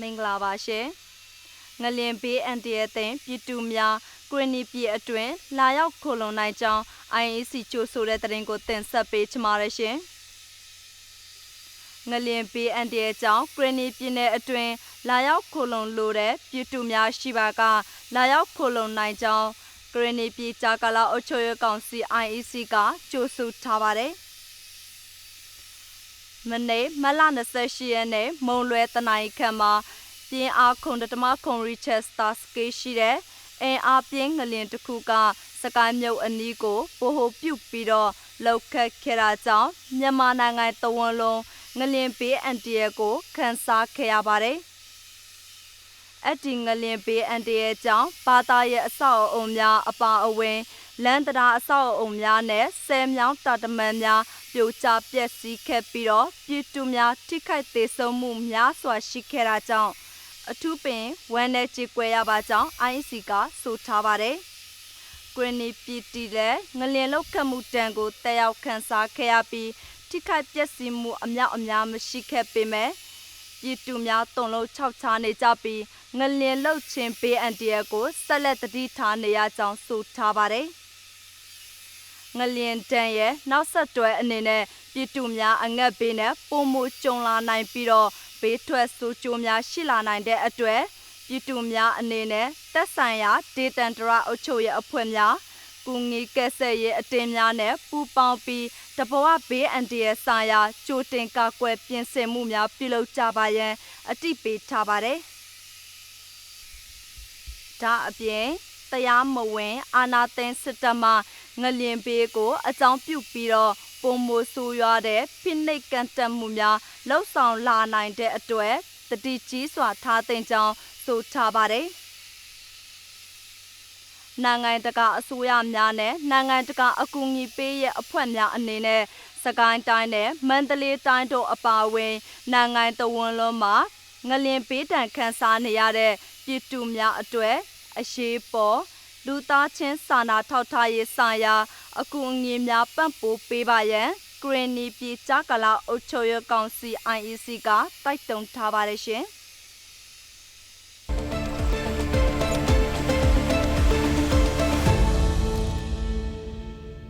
မင်္ဂလာပါရှင်ငလင်ဘေးအန်တရဲ့တင်ပြည်သူများဂရနီပြည်အတွင်းလာရောက်ခိုလုံနိုင်ကြောင်း IAC ကြိုဆိုတဲ့သတင်းကိုတင်ဆက်ပေးချင်ပါတယ်ရှင်ငလင်ဘေးအန်တရဲ့ကြောင့်ဂရနီပြည်နယ်အတွင်းလာရောက်ခိုလုံလိုတဲ့ပြည်သူများရှိပါက လာရောက်ခိုလုံနိုင်ကြောင်းဂရနီပြည်ကြာကာလအုပ်ချုပ်ရေးကောင်စီ IEC ကကြိုဆိုထားပါတယ်။ မနေ့မလ28ရက်နေ့မုံလွယ်တနိုင်ခန့်မှာပြင်းအားခုံတမခုံရီချက်စတာစကေးရှိတဲ့အင်အားပြင်းငလင်တစ်ခုကစကိုင်းမြုပ်အနီးကိုဗဟိုပြုတ်ပြီးတော့လောက်ခတ်ခဲ့တာကြောင့်မြန်မာနိုင်ငံတဝန်လုံးငလင်ဘေးအန်တီရဲ့ကိုခန်းစားခဲ့ရပါတယ်။အဒီငလင်ဘေးအန်တီရဲ့ကြောင့်ဘာသာရဲ့အဆောက်အအုံများအပါအဝင် လန်တရာအဆောက်အအုံများနဲ့ဆယ်မြောင်းတာတမန်များပြိုကျပျက်စီးခဲ့ပြီးတော့ပြည်သူများထိခိုက်သေးဆုံးမှုများစွာရှိခဲ့တာကြောင့်အထူးပင်ဝမ်းနဲ့ကြေကွဲရပါကြောင်း IC ကဆိုထားပါတယ်။ဂရနီပြည်တီလည်းငလျင်လောက်ခတ်မှုတန်ကိုတက်ရောက်ခန်းစားခဲ့ရပြီးထိခိုက်ပျက်စီးမှုအများအများမရှိခဲ့ပေမဲ့ပြည်သူများတုံလုံးခြောက်ချားနေကြပြီးငလျင်လှုပ်ခြင်းပေးအန်တီယာကိုဆက်လက်တတိထားနေရကြောင်းဆိုထားပါတယ်။ ငလျင်တန်ရဲ့နောက်ဆက်တွဲအနေနဲ့ပြည်သူများအငတ်ဘေးနဲ့ပုံမှုကြုံလာနိုင်ပြီးတော့ဘေးထွက်ဆိုးကျိုးများရှိလာနိုင်တဲ့အတွက်ပြည်သူများအနေနဲ့တက်ဆိုင်ရာဒေတန်တရအုပ်ချုပ်ရေးအဖွဲ့များကူညီကက်ဆက်ရေးအတင်းများနဲ့ပူးပေါင်းပြီးတဘဝဘေးအန်တီရဲ့ဆိုင်ရာကြိုတင်ကာကွယ်ပြင်ဆင်မှုများပြုလုပ်ကြပါရန်အတိပေးထားပါတယ်။ဒါအပြင်တရားမဝင်အာနာသိန်းစစ်တပ်မှ ငလျင်ပေးကိုအကြောင်းပြုပြီးတော့ပုံမိုဆိုးရွားတဲ့ဖိနှိပ်ကန်တက်မှုများလှုပ်ဆောင်လာနိုင်တဲ့အတွက်တတိကြီးစွာထားသိမ်းကြောင်းဆိုထားပါတယ်။နိုင်ငံတကာအစိုးရများနဲ့နိုင်ငံတကာအကူအညီပေးရဲ့အဖွဲ့များအနေနဲ့စကိုင်းတိုင်းနဲ့မန္တလေးတိုင်းတို့အပါအဝင်နိုင်ငံတော်ဝန်လုံးမှာငလင်ပေးတံခန်းစားနေရတဲ့ပြည်သူများအတွက်အရှိပေါ် လူသားချင်းစာနာထောက်ထားရေးဆိုင်ရာ အကူအညီများပံ့ပိုးပေးပါရန်ဂရင်းနီပြည်ကြားကလာအုပ်ချုပ်ရေးကောင်စီ IEC ကတိုက်တွန်းထားပါတယ်ရှင်။